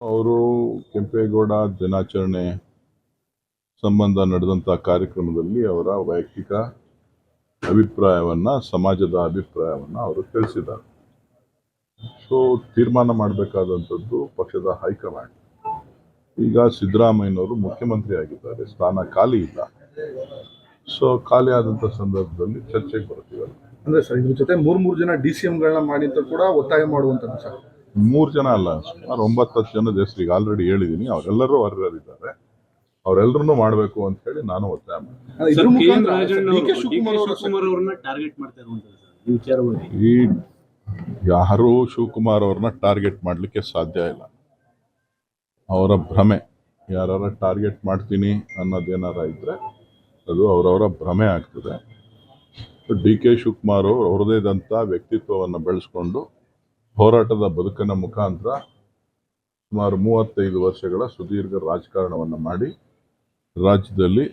ಅವರು ಕೆಂಪೇಗೌಡ ದಿನಾಚರಣೆ ಸಂಬಂಧ ನಡೆದಂಥ ಕಾರ್ಯಕ್ರಮದಲ್ಲಿ ಅವರ ವೈಯಕ್ತಿಕ ಅಭಿಪ್ರಾಯವನ್ನ, ಸಮಾಜದ ಅಭಿಪ್ರಾಯವನ್ನ ಅವರು ತಿಳಿಸಿದ್ದಾರೆ. ಸೊ ತೀರ್ಮಾನ ಮಾಡಬೇಕಾದಂಥದ್ದು ಪಕ್ಷದ ಹೈಕಮಾಂಡ್. ಈಗ ಸಿದ್ದರಾಮಯ್ಯನವರು ಮುಖ್ಯಮಂತ್ರಿ ಆಗಿದ್ದಾರೆ. ಸ್ಥಾನ ಖಾಲಿ ಇಲ್ಲ. ಸೊ ಖಾಲಿ ಆದಂಥ ಸಂದರ್ಭದಲ್ಲಿ ಚರ್ಚೆಗೆ ಬರ್ತೀವಿ. ಅಂದರೆ ಸರ್, ಇದ್ರ ಜೊತೆ ಮೂರು ಮೂರು ಜನ ಡಿ ಸಿ ಎಂಗಳನ್ನ ಮಾಡಿ ಅಂತ ಕೂಡ ಒತ್ತಾಯ ಮಾಡುವಂಥದ್ದು ಸರ್. ಮೂರು ಜನ ಅಲ್ಲ ಸುಮಾರು ಒಂಬತ್ತು ಹತ್ತು ಜನದ ಹೆಸರಿಗೆ ಆಲ್ರೆಡಿ ಹೇಳಿದ್ದೀನಿ ಅವರೆಲ್ಲರೂ ಅರ್ಹರಿದ್ದಾರೆ. ಅವರೆಲ್ಲರನ್ನೂ ಮಾಡಬೇಕು ಅಂತ ಹೇಳಿ ನಾನು ಒತ್ತಾಯ ಮಾಡ್ತೀನಿ. ಈ ಯಾರೂ ಶಿವಕುಮಾರ್ ಅವ್ರನ್ನ ಟಾರ್ಗೆಟ್ ಮಾಡಲಿಕ್ಕೆ ಸಾಧ್ಯ ಇಲ್ಲ. ಅವರ ಭ್ರಮೆ ಯಾರ ಟಾರ್ಗೆಟ್ ಮಾಡ್ತೀನಿ ಅನ್ನೋದೇನಾರ ಇದ್ರೆ ಅದು ಅವರವರ ಭ್ರಮೆ ಆಗ್ತದೆ. ಡಿ ಕೆ ಶಿವಕುಮಾರ್ ಅವರು ಅವ್ರದೇ ಆದಂಥ ವ್ಯಕ್ತಿತ್ವವನ್ನು ಬೆಳೆಸ್ಕೊಂಡು ಹೋರಾಟದ ಬದುಕಿನ ಮುಖಾಂತರ ಸುಮಾರು ಮೂವತ್ತೈದು ವರ್ಷಗಳ ಸುದೀರ್ಘ ರಾಜಕಾರಣವನ್ನು ಮಾಡಿ ರಾಜ್ಯದಲ್ಲಿ,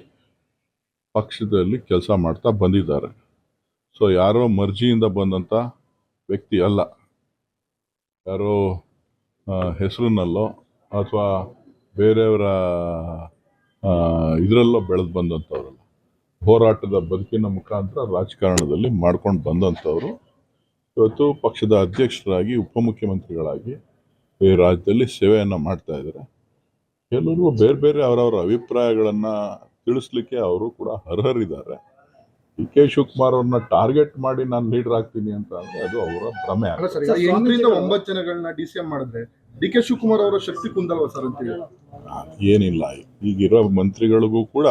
ಪಕ್ಷದಲ್ಲಿ ಕೆಲಸ ಮಾಡ್ತಾ ಬಂದಿದ್ದಾರೆ. ಸೊ ಯಾರೋ ಮರ್ಜಿಯಿಂದ ಬಂದಂಥ ವ್ಯಕ್ತಿ ಅಲ್ಲ. ಯಾರೋ ಹೆಸರಿನಲ್ಲೋ ಅಥವಾ ಬೇರೆಯವರ ಇದರಲ್ಲೋ ಬೆಳೆದು ಬಂದಂಥವ್ರಲ್ಲ ಹೋರಾಟದ ಬದುಕಿನ ಮುಖಾಂತರ ರಾಜಕಾರಣದಲ್ಲಿ ಮಾಡ್ಕೊಂಡು ಬಂದಂಥವ್ರು ಇವತ್ತು ಪಕ್ಷದ ಅಧ್ಯಕ್ಷರಾಗಿ ಉಪಮುಖ್ಯಮಂತ್ರಿಗಳಾಗಿ ಈ ರಾಜ್ಯದಲ್ಲಿ ಸೇವೆಯನ್ನು ಮಾಡ್ತಾ ಇದ್ದಾರೆ. ಕೆಲವರು ಬೇರೆ ಬೇರೆ ಅವರವರ ಅಭಿಪ್ರಾಯಗಳನ್ನು ತಿಳಿಸ್ಲಿಕ್ಕೆ ಅವರು ಕೂಡ ಅರ್ಹರಿದ್ದಾರೆ. ಡಿ ಕೆ ಶಿವಕುಮಾರ್ ಅವ್ರನ್ನ ಟಾರ್ಗೆಟ್ ಮಾಡಿ ನಾನು ಲೀಡರ್ ಆಗ್ತೀನಿ ಅಂತ ಅಂದ್ರೆ ಅದು ಅವರ ಭ್ರಮೆ ಎಂಟರಿಂದ ಒಂಬತ್ತು ಜನಗಳನ್ನ ಡಿ ಸಿ ಎಂ ಮಾಡಿದ್ರೆ ಡಿ ಕೆ ಶಿವಕುಮಾರ್ ಅವರ ಶಕ್ತಿ ಕುಂದಲ್ವ ಸರ್ ಅಂತೇಳಿ ಏನಿಲ್ಲ ಈಗಿರೋ ಮಂತ್ರಿಗಳಿಗೂ ಕೂಡ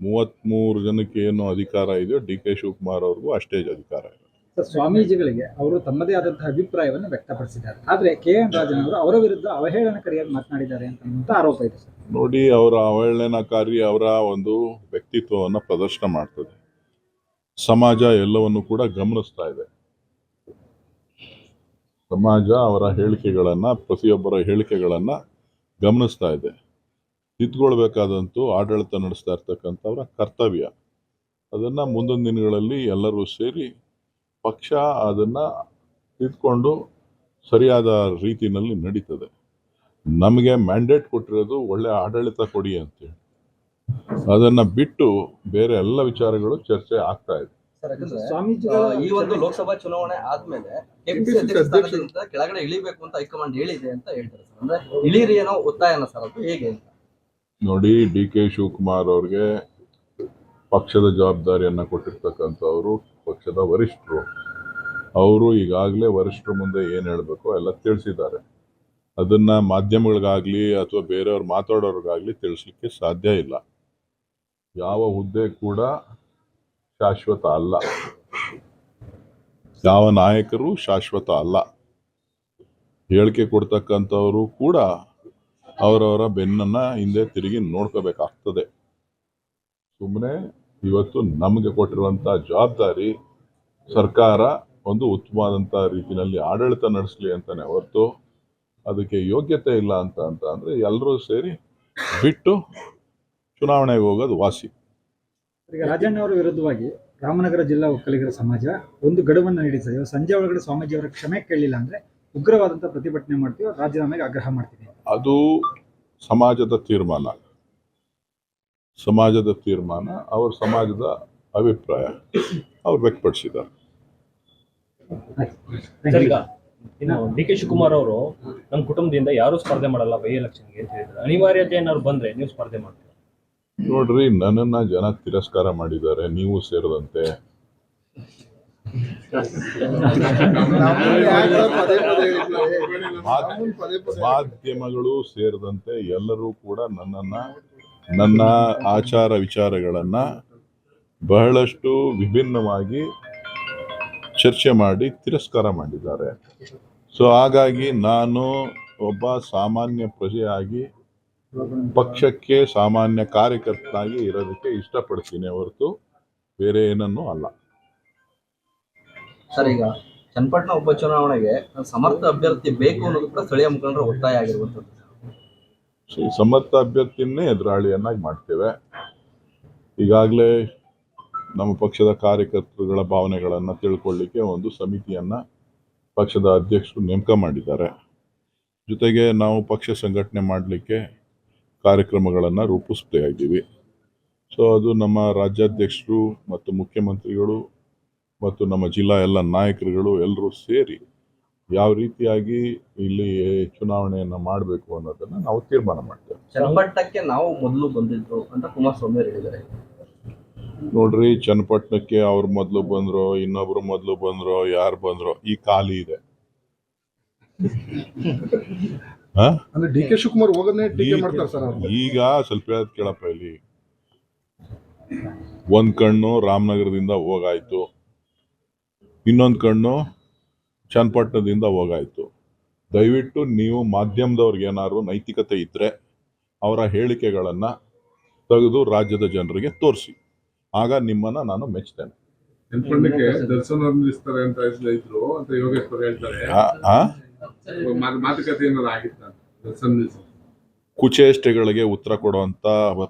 ಮೂವತ್ತ್ಮೂರು ಜನಕ್ಕೆ ಏನು ಅಧಿಕಾರ ಇದೆಯೋ ಡಿ ಕೆ ಶಿವಕುಮಾರ್ ಅವ್ರಿಗೂ ಅಷ್ಟೇ ಅಧಿಕಾರ ಇದೆ. ಸ್ವಾಮೀಜಿಗಳಿಗೆ ಅವರು ತಮ್ಮದೇ ಆದಂತಹ ಅಭಿಪ್ರಾಯವನ್ನು ವ್ಯಕ್ತಪಡಿಸಿದ್ದಾರೆ. ಆದರೆ ಕೆ ಎನ್ ರಾಜನ್ ಅವರು ಅವರ ವಿರುದ್ಧ ಅವಹೇಳನಕಾರಿಯಾಗಿ ಮಾತನಾಡಿದ್ದಾರೆ ಅಂತ ಆರೋಪ ಇದೆ ನೋಡಿ, ಅವರ ಅವಹೇಳನಕಾರಿ ಅವರ ಒಂದು ವ್ಯಕ್ತಿತ್ವವನ್ನು ಪ್ರದರ್ಶನ ಮಾಡ್ತದೆ. ಸಮಾಜ ಎಲ್ಲವನ್ನು ಕೂಡ ಗಮನಿಸ್ತಾ ಇದೆ. ಸಮಾಜ ಅವರ ಹೇಳಿಕೆಗಳನ್ನು, ಪ್ರತಿಯೊಬ್ಬರ ಹೇಳಿಕೆಗಳನ್ನು ಗಮನಿಸ್ತಾ ಇದೆ. ತಿದ್ಕೊಳ್ಬೇಕಾದಂತೂ ಆಡಳಿತ ನಡೆಸ್ತಾ ಇರ್ತಕ್ಕಂಥವ್ರ ಕರ್ತವ್ಯ. ಅದನ್ನು ಮುಂದಿನ ದಿನಗಳಲ್ಲಿ ಎಲ್ಲರೂ ಸೇರಿ ಪಕ್ಷ ಅದನ್ನು ತಿದ್ಕೊಂಡು ಸರಿಯಾದ ರೀತಿಯಲ್ಲಿ ನಡೀತದೆ. ನಮಗೆ ಮ್ಯಾಂಡೇಟ್ ಕೊಟ್ಟಿರೋದು ಒಳ್ಳೆ ಆಡಳಿತ ಕೊಡಿ ಅಂತೇಳಿ. ಅದನ್ನು ಬಿಟ್ಟು ಬೇರೆ ಎಲ್ಲ ವಿಚಾರಗಳು ಚರ್ಚೆ ಆಗ್ತಾ ಇದೆ. ಸರ್, ಯಾಕಂದ್ರೆ, ಸ್ವಾಮೀಜಿಗಳ ಈ ಒಂದು ಲೋಕಸಭಾ ಚುನಾವಣೆ ಆದ್ಮೇಲೆ ಕೆಳಗಡೆ ಇಳಿಬೇಕು ಅಂತ ಹೈಕಮಾಂಡ್ ಹೇಳಿದೆ ಅಂತ ಹೇಳ್ತಾರೆ ಸರ್. ಅಂದ್ರೆ ಇಳೀರಿ ಏನೋ ಒತ್ತಾಯನ ಸರ್ ಅದು ಹೇಗೆ ನೋಡಿ ಡಿ ಕೆ ಶಿವಕುಮಾರ್ ಅವ್ರಿಗೆ ಪಕ್ಷದ ಜವಾಬ್ದಾರಿಯನ್ನ ಕೊಟ್ಟಿರ್ತಕ್ಕಂಥವರು ಪಕ್ಷದ ವರಿಷ್ಠರು. ಅವರು ಈಗಾಗಲೇ ವರಿಷ್ಠರ ಮುಂದೆ ಏನು ಹೇಳಬೇಕು ಎಲ್ಲ ತಿಳಿಸಿದ್ದಾರೆ. ಅದನ್ನ ಮಾಧ್ಯಮಗಳಿಗಾಗಲಿ ಅಥವಾ ಬೇರೆಯವ್ರು ಮಾತಾಡೋರಿಗಾಗಲಿ ತಿಳಿಸ್ಲಿಕ್ಕೆ ಸಾಧ್ಯ ಇಲ್ಲ. ಯಾವ ಹುದ್ದೆ ಕೂಡ ಶಾಶ್ವತ ಅಲ್ಲ. ಯಾವ ನಾಯಕರು ಶಾಶ್ವತ ಅಲ್ಲ. ಹೇಳಿಕೆ ಕೊಡ್ತಕ್ಕಂಥವರು ಕೂಡ ಅವರವರ ಬೆನ್ನನ್ನು ಹಿಂದೆ ತಿರುಗಿ ನೋಡ್ಕೋಬೇಕಾಗ್ತದೆ. ಸುಮ್ಮನೆ ಇವತ್ತು ನಮಗೆ ಕೊಟ್ಟಿರುವಂಥ ಜವಾಬ್ದಾರಿ ಸರ್ಕಾರ ಒಂದು ಉತ್ತಮವಾದಂಥ ರೀತಿಯಲ್ಲಿ ಆಡಳಿತ ನಡೆಸಲಿ ಅಂತಾನೆ ಹೊರತು ಅದಕ್ಕೆ ಯೋಗ್ಯತೆ ಇಲ್ಲ ಅಂತ ಅಂತ ಅಂದರೆ ಎಲ್ಲರೂ ಸೇರಿ ಬಿಟ್ಟು ಚುನಾವಣೆಗೆ ಹೋಗೋದು ವಾಸಿ. ಈಗ ರಾಜಣ್ಣ ಅವರ ವಿರುದ್ಧವಾಗಿ ರಾಮನಗರ ಜಿಲ್ಲಾ ಒಕ್ಕಲಿಗರ ಸಮಾಜ ಒಂದು ಗಡುವನ್ನು ನೀಡಿದ್ದಾರೆ ಸಂಜೆ ಒಳಗಡೆ ಸ್ವಾಮೀಜಿ ಅವರ ಕ್ಷಮೆ ಕೇಳಿಲ್ಲ ಅಂದ್ರೆ ಉಗ್ರವಾದಂಥ ಪ್ರತಿಭಟನೆ ಮಾಡ್ತೀವಿ ರಾಜೀನಾಮೆಗೆ ಆಗ್ರಹ ಮಾಡ್ತೀವಿ. ಅದು ಸಮಾಜದ ತೀರ್ಮಾನ. ಸಮಾಜದ ತೀರ್ಮಾನ ಅವ್ರ ಸಮಾಜದ ಅಭಿಪ್ರಾಯ ಅವ್ರು ವ್ಯಕ್ತಪಡಿಸಿದ್ದಾರೆ. ಸರ್ ಈಗ ಇನ್ನು ಡಿ ಕೆ ಶಿವಕುಮಾರ್ ಅವರು ನಮ್ಮ ಕುಟುಂಬದಿಂದ ಯಾರು ಸ್ಪರ್ಧೆ ಮಾಡಲ್ಲ ಬೈ ಎಲೆಕ್ಷನ್ಗೆ ಅಂತ ಹೇಳಿದ್ರು ಅನಿವಾರ್ಯತೆ ಏನಾದ್ರು ಬಂದ್ರೆ ನೀವು ಸ್ಪರ್ಧೆ ಮಾಡ್ತೀರಾ? ನೋಡ್ರಿ ನನ್ನನ್ನ ಜನ ತಿರಸ್ಕಾರ ಮಾಡಿದ್ದಾರೆ ನೀವು ಸೇರದಂತೆ. ಮಾಧ್ಯ- ಮಾಧ್ಯಮಗಳು ಸೇರಿದಂತೆ ಎಲ್ಲರೂ ಕೂಡ ನನ್ನನ್ನ ನನ್ನ ಆಚಾರ ವಿಚಾರಗಳನ್ನ ಬಹಳಷ್ಟು ವಿಭಿನ್ನವಾಗಿ ಚರ್ಚೆ ಮಾಡಿ ತಿರಸ್ಕಾರ ಮಾಡಿದ್ದಾರೆ. ಸೊ ಹಾಗಾಗಿ ನಾನು ಒಬ್ಬ ಸಾಮಾನ್ಯ ಪ್ರಜೆಯಾಗಿ ಪಕ್ಷಕ್ಕೆ ಸಾಮಾನ್ಯ ಕಾರ್ಯಕರ್ತನಾಗಿ ಇರೋದಕ್ಕೆ ಇಷ್ಟಪಡ್ತೀನಿ ಹೊರತು ಬೇರೆ ಏನನ್ನೂ ಅಲ್ಲ. ಸರ್ ಈಗ ಚನ್ನಪಟ್ಟಣ ಉಪಚುನಾವಣೆಗೆ ಸಮರ್ಥ ಅಭ್ಯರ್ಥಿ ಬೇಕು ಅನ್ನೋದು ಕೂಡ ಸ್ಥಳೀಯ ಮುಖಂಡರ ಒತ್ತಾಯ ಆಗಿರುವಂತದ್ದು ಈ ಸಮರ್ಥ ಅಭ್ಯರ್ಥಿಯನ್ನೇ ಎದುರಾಳಿಯನ್ನಾಗಿ ಮಾಡ್ತೇವೆ. ಈಗಾಗಲೇ ನಮ್ಮ ಪಕ್ಷದ ಕಾರ್ಯಕರ್ತರುಗಳ ಭಾವನೆಗಳನ್ನು ತಿಳ್ಕೊಳ್ಳಿಕ್ಕೆ ಒಂದು ಸಮಿತಿಯನ್ನು ಪಕ್ಷದ ಅಧ್ಯಕ್ಷರು ನೇಮಕ ಮಾಡಿದ್ದಾರೆ. ಜೊತೆಗೆ ನಾವು ಪಕ್ಷ ಸಂಘಟನೆ ಮಾಡಲಿಕ್ಕೆ ಕಾರ್ಯಕ್ರಮಗಳನ್ನು ರೂಪಿಸ್ತಾ ಇದ್ದೀವಿ ಸೊ ಅದು ನಮ್ಮ ರಾಜ್ಯಾಧ್ಯಕ್ಷರು ಮತ್ತು ಮುಖ್ಯಮಂತ್ರಿಗಳು ಮತ್ತು ನಮ್ಮ ಜಿಲ್ಲಾ ಎಲ್ಲ ನಾಯಕರುಗಳು ಎಲ್ಲರೂ ಸೇರಿ ಯಾವ ರೀತಿಯಾಗಿ ಇಲ್ಲಿ ಚುನಾವಣೆಯನ್ನು ಮಾಡಬೇಕು ಅನ್ನೋದನ್ನು ನಾವು ತೀರ್ಮಾನ ಮಾಡ್ತೇವೆ. ಚನ್ನಪಟ್ಟಣಕ್ಕೆ ನಾವು ಮೊದಲು ಬಂದಿದ್ದು ಅಂತ ಕುಮಾರಸ್ವಾಮಿ ಹೇಳಿದ್ದಾರೆ. ನೋಡ್ರಿ ಚನ್ನಪಟ್ಟಣಕ್ಕೆ ಅವ್ರು ಮೊದಲು ಬಂದ್ರು ಇನ್ನೊಬ್ರು ಮೊದಲು ಬಂದ್ರು ಯಾರು ಬಂದ್ರು ಈ ಖಾಲಿ ಇದೆ. ಅಂದ್ರೆ ಡಿ ಕೆ ಶಿವಕುಮಾರ್ ಹೋಗೋದನ್ನೇ ಟೀಕೆ ಮಾಡ್ತಾರೆ ಸರ್ ಅವ್ರು. ಈಗ ಸ್ವಲ್ಪ ಹೇಳೋದ್ ಕೇಳಪ್ಪ ಇಲ್ಲಿ. ಒಂದ್ ಕಣ್ಣು ರಾಮನಗರದಿಂದ ಹೋಗಾಯ್ತು. ಇನ್ನೊಂದ್ ಕಣ್ಣು ಚನ್ನಪಟ್ಟಣದಿಂದ ಹೋಗಾಯ್ತು. ದಯವಿಟ್ಟು ನೀವು ಮಾಧ್ಯಮದವ್ರಿಗೆ ಏನಾದ್ರು ನೈತಿಕತೆ ಇದ್ರೆ ಅವರ ಹೇಳಿಕೆಗಳನ್ನ ತೆಗೆದು ರಾಜ್ಯದ ಜನರಿಗೆ ತೋರಿಸಿ. ಆಗ ನಿಮ್ಮನ್ನ ನಾನು ಮೆಚ್ತೇನೆ. ದರ್ಶನ್ ನಿಲ್ಲಿಸ್ತಾರೆ ಅಂತ ಇದ್ರು ಅಂತ ಯೋಗೇಶ್ವರ್ ಹೇಳ್ತಾರೆ? ಮಾತುಕತೆ ಏನಾದ್ರು ಆಗಿತ್ತ ದರ್ಶನ್ ಕುಚೇಷ್ಟೆಗಳಿಗೆ ಉತ್ತರ ಕೊಡುವಂತ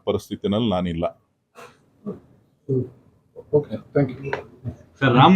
ಪರಿಸ್ಥಿತಿನಲ್ಲಿ ನಾನಿಲ್ಲ. Okay thank you sir Ram